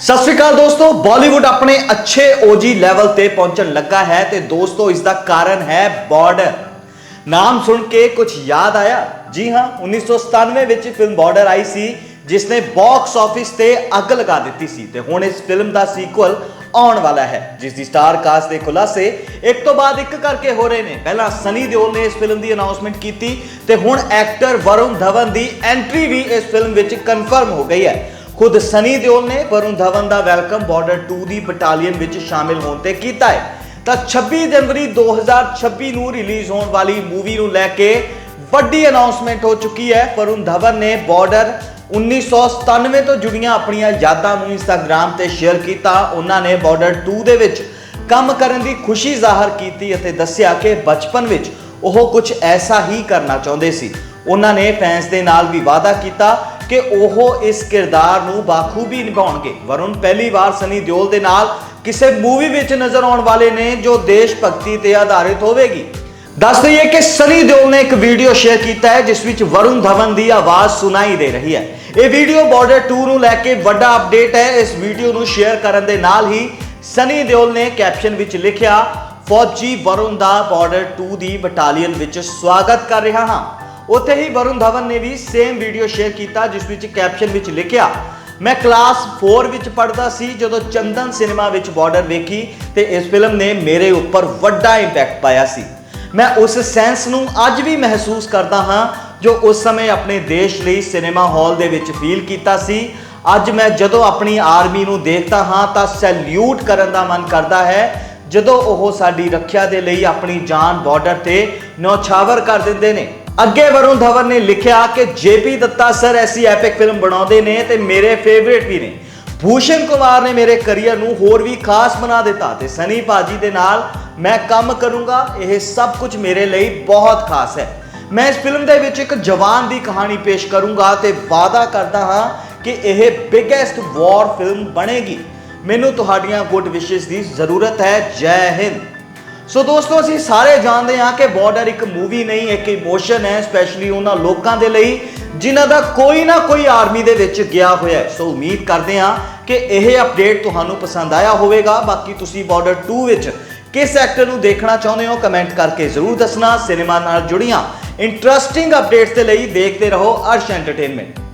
ਸਤਿ ਸ਼੍ਰੀ ਅਕਾਲ ਦੋਸਤੋ, ਬਾਲੀਵੁੱਡ ਆਪਣੇ ਅੱਛੇ OG ਲੈਵਲ ਤੇ ਪਹੁੰਚਣ ਲੱਗਾ ਹੈ ਤੇ ਦੋਸਤੋ, ਇਸ ਦਾ ਕਾਰਨ ਹੈ ਬਾਰਡਰ। ਨਾਮ ਸੁਣ ਕੇ ਕੁਝ ਯਾਦ ਆਇਆ? ਜੀ ਹਾਂ 1997 ਵਿੱਚ ਫਿਲਮ ਬਾਰਡਰ ਆਈ ਸੀ ਜਿਸ ਨੇ ਬਾਕਸ ਆਫਿਸ ਤੇ ਅੱਗ ਲਗਾ ਦਿੱਤੀ ਸੀ ਤੇ ਹੁਣ ਇਸ ਫਿਲਮ ਦਾ ਸੀਕੁਅਲ ਆਉਣ ਵਾਲਾ ਹੈ, ਜਿਸ ਦੀ ਸਟਾਰ ਕਾਸਟ ਦੇ ਖੁਲਾਸੇ ਇੱਕ ਤੋਂ ਬਾਅਦ ਇੱਕ ਕਰਕੇ ਹੋ ਰਹੇ ਨੇ। ਪਹਿਲਾਂ ਸਨੀ ਦਿਓਲ ਨੇ ਇਸ ਫਿਲਮ ਦੀ ਅਨਾਉਂਸਮੈਂਟ ਕੀਤੀ ਤੇ ਹੁਣ ਐਕਟਰ ਵਰੁਣ ਧਵਨ ਦੀ ਐਂਟਰੀ ਵੀ ਇਸ ਫਿਲਮ ਵਿੱਚ ਕਨਫਰਮ ਹੋ ਗਈ ਹੈ। ਖੁਦ ਸਨੀ ਦਿਓਲ ਨੇ ਵਰੁਣ ਧਵਨ ਦਾ ਵੈਲਕਮ ਬਾਰਡਰ 2 ਦੀ ਬਟਾਲੀਅਨ ਵਿੱਚ ਸ਼ਾਮਿਲ ਹੋਣ ਤੇ ਕੀਤਾ ਹੈ। ਤਾਂ 26 ਜਨਵਰੀ 2026 ਨੂੰ ਰਿਲੀਜ਼ ਹੋਣ ਵਾਲੀ ਮੂਵੀ ਨੂੰ ਲੈ ਕੇ ਵੱਡੀ ਅਨਾਉਂਸਮੈਂਟ ਹੋ ਚੁੱਕੀ ਹੈ। ਵਰੁਣ ਧਵਨ ਨੇ ਬਾਰਡਰ 1997 ਤੋਂ ਜੁੜੀਆਂ ਆਪਣੀਆਂ ਯਾਦਾਂ ਨੂੰ ਇੰਸਟਾਗ੍ਰam ਤੇ ਸ਼ੇਅਰ ਕੀਤਾ। ਉਹਨਾਂ ਨੇ ਬਾਰਡਰ 2 ਦੇ ਵਿੱਚ ਕੰਮ ਕਰਨ ਦੀ ਖੁਸ਼ੀ ਜ਼ਾਹਰ ਕੀਤੀ ਅਤੇ ਦੱਸਿਆ ਕਿ ਬਚਪਨ ਵਿੱਚ ਉਹ ਕੁਝ ਐਸਾ ਹੀ ਕਰਨਾ ਚਾਹੁੰਦੇ ਸੀ। ਉਹਨਾਂ ਨੇ ਫੈਨਸ ਦੇ ਨਾਲ ਵੀ ਵਾਅਦਾ ਕੀਤਾ ਕਿ ਉਹ ਇਸ ਕਿਰਦਾਰ ਨੂੰ ਬਾਖੂਬੀ ਨਿਭਾਉਣਗੇ। ਵਰੁਣ ਪਹਿਲੀ ਵਾਰ ਸਨੀ ਦਿਓਲ ਦੇ ਨਾਲ ਕਿਸੇ ਮੂਵੀ ਵਿੱਚ ਨਜ਼ਰ ਆਉਣ ਵਾਲੇ ਨੇ, ਜੋ ਦੇਸ਼ ਭਗਤੀ ਤੇ ਆਧਾਰਿਤ ਹੋਵੇਗੀ। ਦੱਸ ਦਈਏ ਕਿ ਸਨੀ ਦਿਓਲ ਨੇ ਇੱਕ ਵੀਡੀਓ ਸ਼ੇਅਰ ਕੀਤਾ ਹੈ, ਜਿਸ ਵਿੱਚ ਵਰੁਣ ਧਵਨ ਦੀ ਆਵਾਜ਼ ਸੁਣਾਈ ਦੇ ਰਹੀ ਹੈ। ਇਹ ਵੀਡੀਓ ਬਾਰਡਰ 2 ਨੂੰ ਲੈ ਕੇ ਵੱਡਾ ਅਪਡੇਟ ਹੈ। ਇਸ ਵੀਡੀਓ ਨੂੰ ਸ਼ੇਅਰ ਕਰਨ ਦੇ ਨਾਲ ਹੀ ਸਨੀ ਦਿਓਲ ਨੇ ਕੈਪਸ਼ਨ ਵਿੱਚ ਲਿਖਿਆ, ਫੌਜੀ ਵਰੁਣ ਦਾ ਬਾਰਡਰ 2 ਦੀ ਬਟਾਲੀਅਨ ਵਿੱਚ ਸਵਾਗਤ ਕਰ ਰਿਹਾ ਹਾਂ। ਉੱਥੇ ਹੀ ਵਰੁਣ ਧਵਨ ਨੇ ਵੀ ਸੇਮ ਵੀਡੀਓ ਸ਼ੇਅਰ ਕੀਤਾ, ਜਿਸ ਵਿੱਚ ਕੈਪਸ਼ਨ ਵਿੱਚ ਲਿਖਿਆ, ਮੈਂ ਕਲਾਸ 4 ਵਿੱਚ ਪੜ੍ਹਦਾ ਸੀ, ਜਦੋਂ ਚੰਦਨ ਸਿਨੇਮਾ ਵਿੱਚ ਬਾਰਡਰ ਵੇਖੀ ਤੇ ਇਸ ਫਿਲਮ ਨੇ ਮੇਰੇ ਉੱਪਰ ਵੱਡਾ ਇੰਪੈਕਟ ਪਾਇਆ ਸੀ। ਮੈਂ ਉਸ ਸੈਂਸ ਨੂੰ ਅੱਜ ਵੀ ਮਹਿਸੂਸ ਕਰਦਾ ਹਾਂ, ਜੋ ਉਸ ਸਮੇਂ ਆਪਣੇ ਦੇਸ਼ ਲਈ ਸਿਨੇਮਾ ਹਾਲ ਦੇ ਵਿੱਚ ਫੀਲ ਕੀਤਾ ਸੀ। ਅੱਜ ਮੈਂ ਜਦੋਂ ਆਪਣੀ ਆਰਮੀ ਨੂੰ ਦੇਖਦਾ ਹਾਂ, ਤਾਂ ਸੈਲੂਟ ਕਰਨ ਦਾ ਮਨ ਕਰਦਾ ਹੈ। ਜਦੋਂ ਉਹ ਸਾਡੀ ਰੱਖਿਆ ਦੇ ਲਈ ਆਪਣੀ ਜਾਨ ਬਾਰਡਰ ਤੇ ਨੌਛਾਵਰ ਕਰ ਦਿੰਦੇ ਨੇ ਅੱਗੇ ਵਰੁਣ ਧਵਨ ਨੇ ਲਿਖਿਆ ਕਿ ਜੇਪੀ ਦੱਤਾ ਸਰ ਐਸੀ ਐਪਿਕ ਫਿਲਮ ਬਣਾਉਂਦੇ ਨੇ ਤੇ ਮੇਰੇ ਫੇਵਰੇਟ ਵੀ ਨੇ। ਭੂਸ਼ਣ ਕੁਮਾਰ ਨੇ ਮੇਰੇ ਕੈਰੀਅਰ ਨੂੰ ਹੋਰ ਵੀ ਖਾਸ ਬਣਾ ਦਿੱਤਾ ਤੇ ਸਨੀ ਭਾਜੀ ਦੇ ਨਾਲ ਮੈਂ ਕੰਮ ਕਰੂੰਗਾ, ਇਹ ਸਭ ਕੁਝ ਮੇਰੇ ਲਈ ਬਹੁਤ ਖਾਸ ਹੈ। ਮੈਂ ਇਸ ਫਿਲਮ ਦੇ ਵਿੱਚ ਇੱਕ ਜਵਾਨ ਦੀ ਕਹਾਣੀ ਪੇਸ਼ ਕਰੂੰਗਾ ਤੇ ਵਾਅਦਾ ਕਰਦਾ ਹਾਂ ਕਿ ਇਹ ਬਿਗੇਸਟ ਵਾਰ ਫਿਲਮ ਬਣੇਗੀ। ਮੈਨੂੰ ਤੁਹਾਡੀਆਂ ਗੁੱਡ ਵਿਸ਼ੇਸ ਦੀ ਜ਼ਰੂਰਤ ਹੈ। ਜੈ ਹਿੰਦ। ਸੋ ਦੋਸਤੋ, ਅਸੀਂ ਸਾਰੇ ਜਾਣਦੇ ਹਾਂ ਕਿ ਬਾਰਡਰ ਇੱਕ ਮੂਵੀ ਨਹੀਂ, ਇੱਕ ਇਮੋਸ਼ਨ ਹੈ ਸਪੈਸ਼ਲੀ ਉਹਨਾਂ ਲੋਕਾਂ ਦੇ ਲਈ, ਜਿਨ੍ਹਾਂ ਦਾ ਕੋਈ ਨਾ ਕੋਈ ਆਰਮੀ ਦੇ ਵਿੱਚ ਗਿਆ ਹੋਇਆ ਹੈ। ਸੋ ਉਮੀਦ ਕਰਦੇ ਹਾਂ ਕਿ ਇਹ ਅਪਡੇਟ ਤੁਹਾਨੂੰ ਪਸੰਦ ਆਇਆ ਹੋਵੇਗਾ। ਬਾਕੀ ਤੁਸੀਂ ਬਾਰਡਰ 2 ਵਿੱਚ ਕਿਸ ਐਕਟਰ ਨੂੰ ਦੇਖਣਾ ਚਾਹੁੰਦੇ ਹੋ ਕਮੈਂਟ ਕਰਕੇ ਜ਼ਰੂਰ ਦੱਸਣਾ। ਸਿਨੇਮਾ ਨਾਲ ਜੁੜੀਆਂ ਇੰਟਰਸਟਿੰਗ ਅਪਡੇਟਸ ਦੇ ਲਈ ਦੇਖਦੇ ਰਹੋ ਅਰਸ਼ ਐਂਟਰਟੇਨਮੈਂਟ